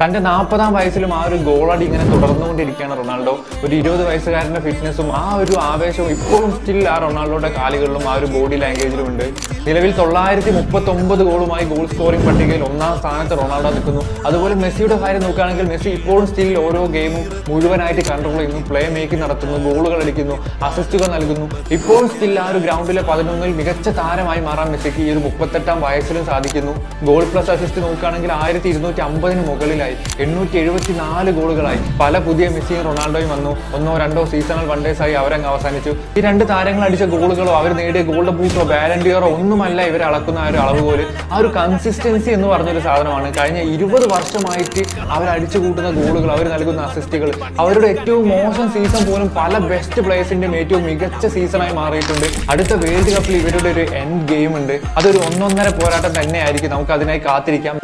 തന്റെ നാൽപ്പതാം വയസ്സിലും ആ ഒരു ഗോളടി ഇങ്ങനെ തുടർന്നുകൊണ്ടിരിക്കുകയാണ് റൊണാൾഡോ. ഒരു ഇരുപത് വയസ്സുകാരന്റെ ഫിറ്റ്നസ്സും ആ ഒരു ആവേശവും ഇപ്പോഴും സ്റ്റിൽ ആ റൊണാൾഡോയുടെ കാലുകളിലും ആ ഒരു ബോഡി ലാംഗ്വേജിലും ഉണ്ട്. നിലവിൽ തൊള്ളായിരത്തി മുപ്പത്തി ഒമ്പത് ഗോളുമായി ഗോൾ സ്കോറിംഗ് പട്ടികയിൽ ഒന്നാം സ്ഥാനത്ത് റൊണാൾഡോ നിൽക്കുന്നു. അതുപോലെ മെസ്സിയുടെ കാര്യം നോക്കുകയാണെങ്കിൽ മെസ്സി ഇപ്പോഴും സ്റ്റിൽ ഓരോ ഗെയിമും മുഴുവനായിട്ട് കൺട്രോൾ ചെയ്യുന്നു പ്ലേ മേക്കിംഗ് നടത്തുന്നു ഗോളുകൾ അടിക്കുന്നു അസിസ്റ്റുകൾ നൽകുന്നു. ഇപ്പോഴും സ്റ്റിൽ ആ ഒരു ഗ്രൗണ്ടിലെ പതിനൊന്നിൽ മികച്ച താരമായി മാറാൻ മെസ്സിക്ക് ഈ ഒരു മുപ്പത്തെട്ടാം വയസ്സിലും സാധിക്കുന്നു. ഗോൾ പ്ലസ് അസിസ്റ്റ് നോക്കുകയാണെങ്കിൽ ആയിരത്തി ഇരുന്നൂറ്റി അമ്പതിന് മുകളിലായി എണ്ണൂറ്റി എഴുപത്തി നാല് ഗോളുകളായി. പല പുതിയ മെസ്സിയും റൊണാൾഡോയും വന്നു. ഒന്നോ രണ്ടോ സീസണൽ വൺഡേഴ്സ് ആയി അവരങ്ങ് അവസാനിച്ചു. ഈ രണ്ട് താരങ്ങൾ അടിച്ച ഗോളുകളോ അവർ നേടിയ ഗോൾഡ് ബൂട്ടോ ബാലൻഡിയറോ ഒന്നുമല്ല ഇവർ അളക്കുന്ന ആ ഒരു അളവ് പോലെ. ആ ഒരു കൺസിസ്റ്റൻസി എന്ന് പറഞ്ഞൊരു സാധനമാണ്. കഴിഞ്ഞ ഇരുപത് വർഷമായിട്ട് അവർ അടിച്ചു കൂട്ടുന്ന ഗോളുകൾ അവർ നൽകുന്ന അസിസ്റ്റുകൾ അവരുടെ ഏറ്റവും മോശം സീസൺ പോലും പല ബെസ്റ്റ് പ്ലേയേഴ്സിന്റെയും ഏറ്റവും മികച്ച സീസണായി മാറിയിട്ടുണ്ട്. അടുത്ത വേൾഡ് കപ്പിൽ ഇവരുടെ ഒരു എൻഡ് ഗെയിം ഉണ്ട്. അതൊരു ഒന്നൊന്നര പോരാട്ടം തന്നെയായിരിക്കും. നമുക്ക് അതിനായി കാത്തിരിക്കാം.